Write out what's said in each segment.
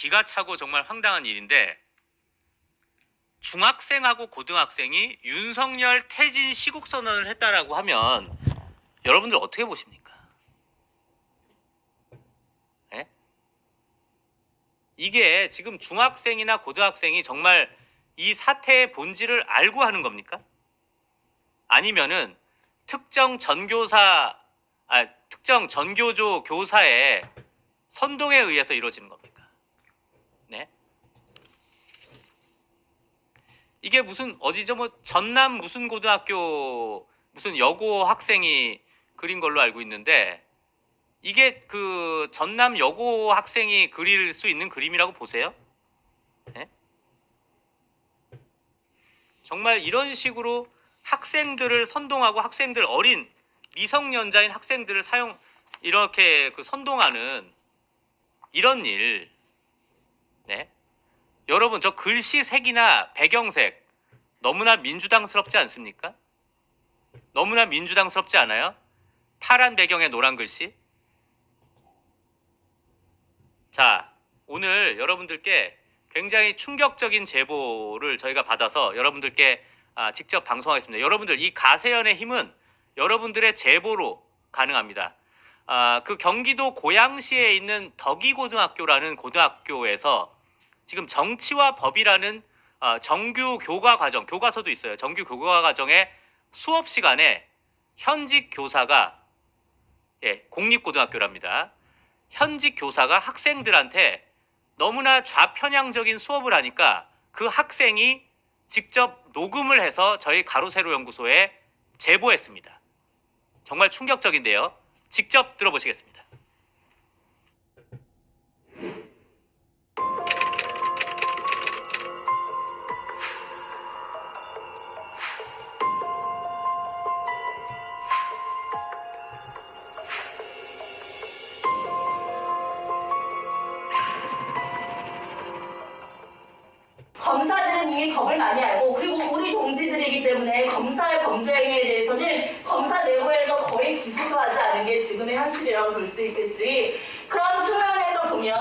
기가 차고 정말 황당한 일인데 중학생하고 고등학생이 윤석열 퇴진 시국 선언을 했다라고 하면 여러분들 어떻게 보십니까? 예? 이게 지금 중학생이나 고등학생이 정말 이 사태의 본질을 알고 하는 겁니까? 아니면은 특정 전교사 아 특정 전교조 교사의 선동에 의해서 이루어지는 겁니까? 네. 이게 무슨 어디죠? 뭐 전남 무슨 고등학교 무슨 여고 학생이 그린 걸로 알고 있는데 이게 그 전남 여고 학생이 그릴 수 있는 그림이라고 보세요? 네? 정말 이런 식으로 학생들을 선동하고 학생들 어린 미성년자인 학생들을 사용 이렇게 그 선동하는 이런 일, 네 여러분 저 글씨 색이나 배경색 너무나 민주당스럽지 않습니까? 너무나 민주당스럽지 않아요? 파란 배경에 노란 글씨. 자 오늘 여러분들께 굉장히 충격적인 제보를 저희가 받아서 여러분들께 아, 직접 방송하겠습니다. 여러분들 이 가세연의 힘은 여러분들의 제보로 가능합니다. 아, 그 경기도 고양시에 있는 덕이고등학교라는 고등학교에서 지금 정치와 법이라는 어, 정규 교과 과정, 교과서도 있어요. 정규 교과 과정의 수업 시간에 현직 교사가 예, 공립고등학교랍니다. 현직 교사가 학생들한테 너무나 좌편향적인 수업을 하니까 그 학생이 직접 녹음을 해서 저희 가로세로 연구소에 제보했습니다. 정말 충격적인데요. 직접 들어보시겠습니다. 검사 내부에서 거의 기소도 하지 않은 게 지금의 현실이라고 볼 수 있겠지. 그런 측면에서 보면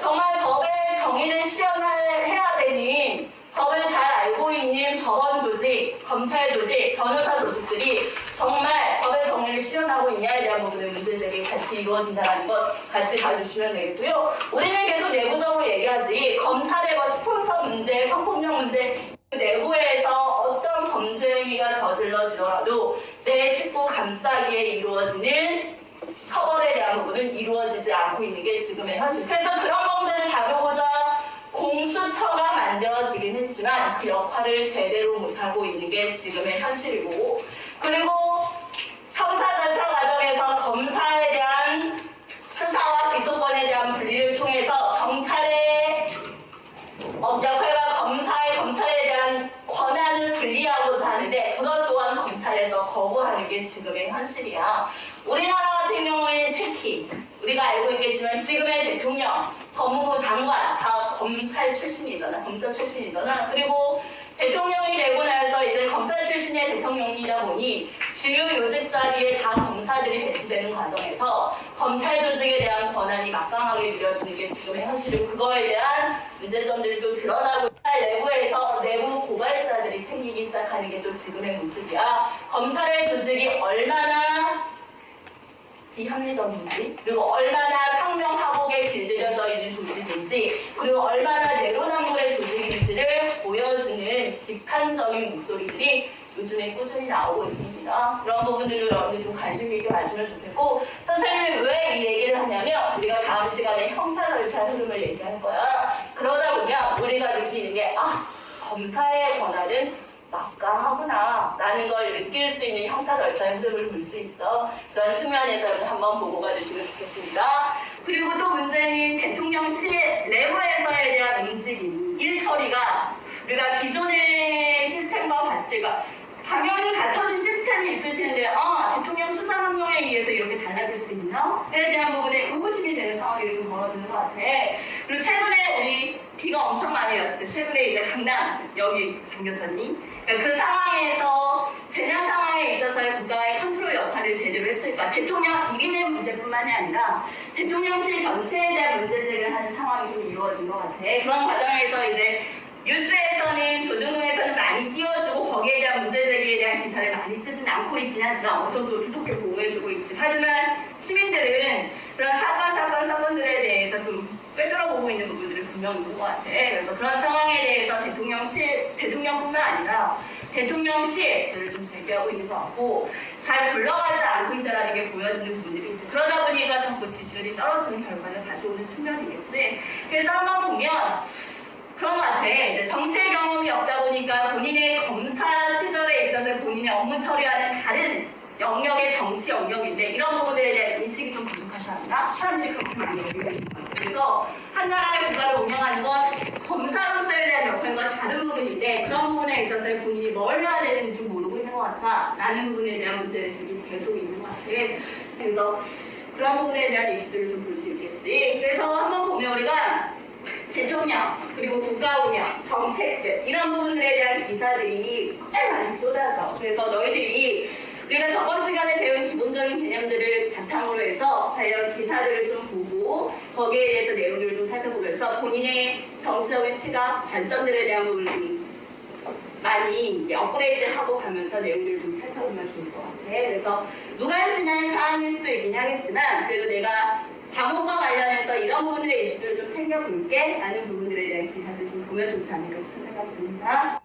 정말 법의 정의를 시연해야 되는 법을 잘 알고 있는 법원 조직, 검찰 조직, 변호사 조직들이 정말 법의 정의를 실현하고 있냐에 대한 부분의 문제 제기 같이 이루어진다는 것 같이 봐주시면 되겠고요. 우리는 계속 내부적으로 얘기하지 검찰의 뭐 스폰서 문제, 성폭력 문제 그 내부에서 범죄 행위가 저질러지더라도 내 식구 감싸기에 이루어지는 처벌에 대한 부분은 이루어지지 않고 있는 게 지금의 현실. 그래서 그런 범죄를 다루고자 공수처가 만들어지긴 했지만 그 역할을 제대로 못하고 있는 게 지금의 현실이고 그리고 형사 절차 과정에서 검사에 대한 수사와 기소권에 대한 분리를 통해서 경찰의 어, 역할과 검사의 권한을 분리하고자 하는데 그것 또한 검찰에서 거부하는 게 지금의 현실이야. 우리나라 같은 경우에 특히 우리가 알고 있겠지만 지금의 대통령, 법무부 장관 다 검찰 출신이잖아, 검사 출신이잖아. 그리고 대통령이 되고 나서 이제 검찰 출신의 대통령이다 보니 주요 요직 자리에 다 검사들이 배치되는 과정에서 검찰 조직에 대한 권한이 막강하게 누려지는 게 지금의 현실이고 그거에 대한 문제점들도 드러나고 내부에서 내부 고발자들이 생기기 시작하는 게 또 지금의 모습이야. 검찰의 조직이 얼마나 비합리적인지 그리고 얼마나 상명하복에 길들여져 있는 조직인지 그리고 얼마나 내로남불의 조직인지를 보여주는 비판적인 목소리들이 요즘에 꾸준히 나오고 있습니다. 그런 부분들도 여러분들 좀 관심 있게 봐주면 좋겠고 선생님이 왜 이 얘기를 하냐면 우리가 다음 시간에 형사 절차 흐름을 얘기할 거야. 그러다 보면 우리가 느끼는 게 아 검사의 권한은 막강하구나 라는 걸 느낄 수 있는 형사 절차의 흐름을 볼 수 있어 그런 측면에서 여러분 한번 보고 가주시면 좋겠습니다 그리고 또 문제는 대통령실 내부에서에 대한 움직임 일 처리가 우리가 기존의 시스템과 봤을 때가 당연히 갖춰진 시스템이 있을 텐데 아 대통령 수장 한 명에 의해서 이렇게 달라질 수 있나?에 대한 부분에 의구심이 되는 상황이 좀 벌어지는 것 같아 그리고 최근에 우리 비가 엄청 많이 왔을 때 최근에 이제 강남 여기 장교사님 그러니까 그 상황에서 재난 상황에 있어서의 국가의 컨트롤 역할을 제대로 그랬을까? 대통령 1인의 문제뿐만이 아니라 대통령실 전체에 대한 문제 제기를 하는 상황이 좀 이루어진 것 같아. 그런 과정에서 이제 뉴스에서는 조중동에서는 많이 띄워주고 거기에 대한 문제 제기 에 대한 기사를 많이 쓰진 않고 있긴 하지만 어느 정도 두텁게 보호해주고 있지. 하지만 시민들은 그런 사건 사건 사건들에 대해서 좀 빼들어보고 있는 부분들이 분명 있는 것 같아. 그래서 그런 상황에 대해서 대통령실 대통령뿐만 아니라 대통령실을 좀 제기하고 있는 것 같고 잘 굴러가지 않고 있다는 게 보여지는 부분들이 있죠. 그러다 보니까 정부 지지율이 떨어지는 결과를 가져오는 측면이겠지. 그래서 한번 보면 같아. 이제 정치 경험이 없다 보니까 본인의 검사 시절에 있어서 본인의 업무 처리하는 다른 영역의 정치 영역인데 이런 부분들에 대한 인식이 좀 부족하지 않나? 사람들이 그렇게 같아요. 그래서 한 나라의 국가를 운영하는 건 검사로서에 대한 역할과 다른 부분인데 그런 부분에 있어서 본인이 뭘 해야 되는지 좀 모르고 있는 것 같아. 라는 부분에 대한 문제의식이 계속 있는 것 같아. 그래서 그런 부분에 대한 이슈들을 좀 볼 수 있겠지. 그래서 한번 보면 우리가 대통령 그리고 국가 운영 정책들 이런 부분들에 대한 기사들이 꽤 많이 쏟아져 그래서 너희들이 우리가 저번 시간에 배운 기본적인 개념들을 바탕으로 해서 관련 기사들을 좀 보고 거기에 대해서 내용들을 좀 살펴보면서 본인의 정치적인 시각 관점들에 대한 부분을 좀 많이 업그레이드하고 가면서 내용들을 좀 살펴보면 좋을 것 같아. 그래서 무관심한 사항일 수도 있긴 하겠지만 그래도 내가 과목과 관련해서 이런 부분들의 이슈들을 좀 챙겨볼게 라는 부분들에 대한 기사들 좀 보면 좋지 않을까 싶은 생각이 듭니다.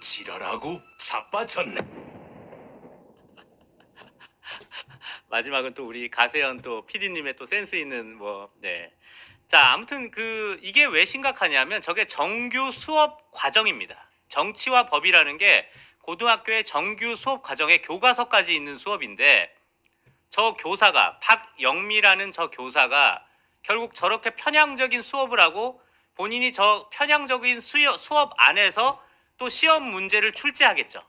지랄하고 자빠졌네. 마지막은 또 우리 가세현 또 PD님의 또 센스 있는 뭐 네. 자 아무튼 그 이게 왜 심각하냐면 저게 정규 수업 과정입니다. 정치와 법이라는 게 고등학교의 정규 수업 과정에 교과서까지 있는 수업인데 저 교사가 박영미라는 저 교사가 결국 저렇게 편향적인 수업을 하고 본인이 저 편향적인 수여, 수업 안에서 또 시험 문제를 출제하겠죠.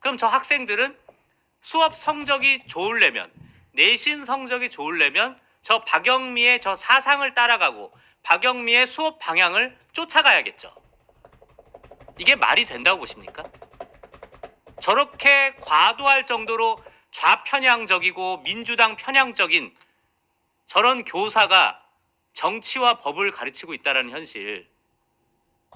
그럼 저 학생들은 수업 성적이 좋으려면 내신 성적이 좋으려면 저 박영미의 저 사상을 따라가고 박영미의 수업 방향을 쫓아가야겠죠. 이게 말이 된다고 보십니까? 저렇게 과도할 정도로 좌편향적이고 민주당 편향적인 저런 교사가 정치와 법을 가르치고 있다는 현실.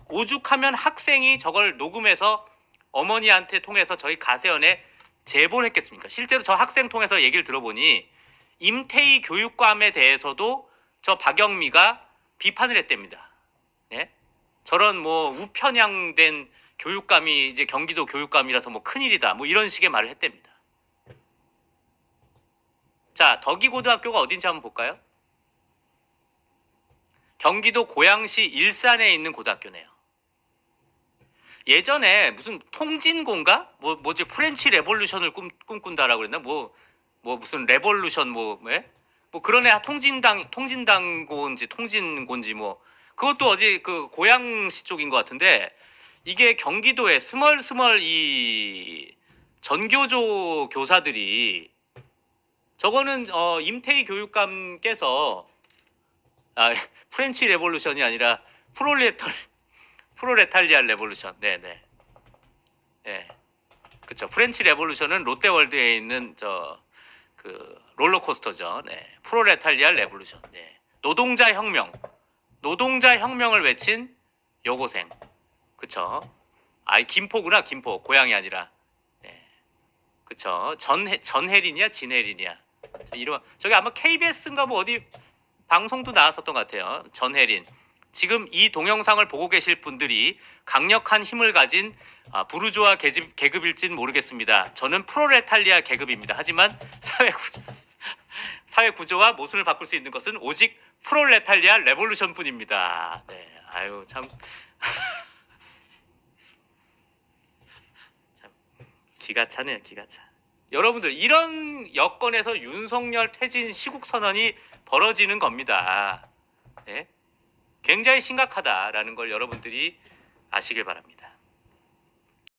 오죽하면 학생이 저걸 녹음해서 어머니한테 통해서 저희 가세연에 제보를 했겠습니까? 실제로 저 학생 통해서 얘기를 들어보니 임태희 교육감에 대해서도 저 박영미가 비판을 했답니다. 예? 저런 뭐 우편향된 교육감이 이제 경기도 교육감이라서 뭐 큰일이다. 뭐 이런 식의 말을 했답니다. 자, 덕이고등학교가 어딘지 한번 볼까요? 경기도 고양시 일산에 있는 고등학교네요. 예전에 무슨 통진고인가? 뭐 뭐지 프렌치 레볼루션을 꿈, 꿈꾼다라고 그랬나? 뭐 뭐 무슨 레볼루션 뭐 예? 뭐 그런 애 통진당 통진당고인지 통진고인지 뭐 그것도 어디 그 고양시 쪽인 것 같은데 이게 경기도에 스멀스멀 이 전교조 교사들이 저거는 어 임태희 교육감께서 아 프렌치 레볼루션이 아니라 프롤레탈 프로레탈리안 레볼루션. 네, 네. 네. 그렇죠. 프렌치 레볼루션은 롯데월드에 있는 저 그 롤러코스터죠. 네. 프로레탈리안 레볼루션. 네. 노동자 혁명. 노동자 혁명을 외친 여고생. 그쵸 아이 김포구나 김포 고향이 아니라 네. 그쵸 전해 전혜린이야 진혜린이야 저 이름 저기 아마 KBS인가 뭐 어디 방송도 나왔었던 것 같아요 전혜린 지금 이 동영상을 보고 계실 분들이 강력한 힘을 가진 아, 부르주아 계급, 계급일진 모르겠습니다. 저는 프로레탈리아 계급입니다. 하지만 사회 구조, 사회 구조와 모순을 바꿀 수 있는 것은 오직 프롤레탈리아 레볼루션뿐입니다. 네, 아유 참, 참 기가 차네요, 기가 차. 여러분들 이런 여건에서 윤석열 퇴진 시국 선언이 벌어지는 겁니다. 네? 굉장히 심각하다라는 걸 여러분들이 아시길 바랍니다.